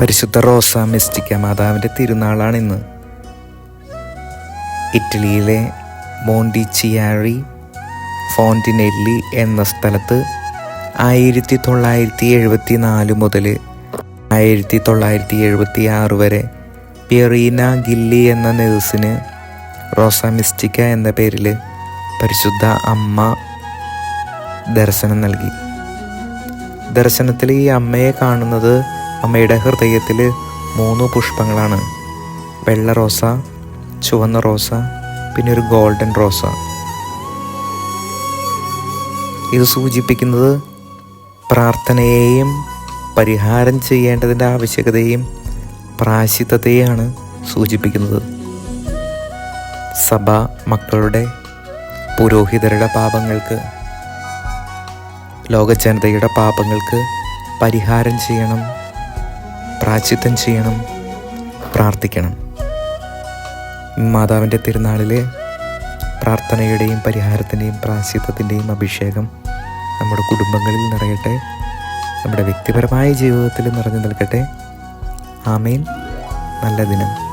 പരിശുദ്ധ റോസ മിസ്റ്റിക്ക മാതാവിന്റെ തിരുനാളാണിന്ന്. ഇറ്റലിയിലെ മോണ്ടിച്ചിയാഴി ഫോണ്ടിനെല്ലി എന്ന സ്ഥലത്ത് ആയിരത്തി തൊള്ളായിരത്തി എഴുപത്തി നാല് മുതൽ ആയിരത്തി തൊള്ളായിരത്തി എഴുപത്തി ആറ് വരെ പിയറീന ഗില്ലി എന്ന നേഴ്സിന് റോസ മിസ്റ്റിക്ക എന്ന പേരിൽ പരിശുദ്ധ അമ്മ ദർശനം നൽകി. ദർശനത്തിൽ ഈ അമ്മയെ കാണുന്നത് അമ്മയുടെ ഹൃദയത്തിൽ മൂന്ന് പുഷ്പങ്ങളാണ്. വെള്ള റോസ ചുവന്ന റോസ പിന്നെ ഒരു ഗോൾഡൻ റോസ. ഇത് സൂചിപ്പിക്കുന്നത് പ്രാർത്ഥനയെയും പരിഹാരം ചെയ്യേണ്ടതിന്റെ ആവശ്യകതയും പ്രാശിത്തത്തെയാണ് സൂചിപ്പിക്കുന്നത്. സഭ മക്കളുടെ പുരോഹിതരുടെ പാപങ്ങൾക്ക് ലോകജനതയുടെ പാപങ്ങൾക്ക് പരിഹാരം ചെയ്യണം. പ്രാച്ചിത്തം ചെയ്യണം പ്രാർത്ഥിക്കണം. മാതാവിന്റെ തിരുനാളിലെ പ്രാർത്ഥനയുടെയും പരിഹാരത്തിന്റെയും പ്രാശിത്വത്തിന്റെയും അഭിഷേകം നമ്മുടെ കുടുംബങ്ങളിൽ നിറയട്ടെ. നമ്മുടെ വ്യക്തിപരമായ ജീവിതത്തിൽ നിറഞ്ഞു നിൽക്കട്ടെ. ആമേൻ. നല്ല ദിനം.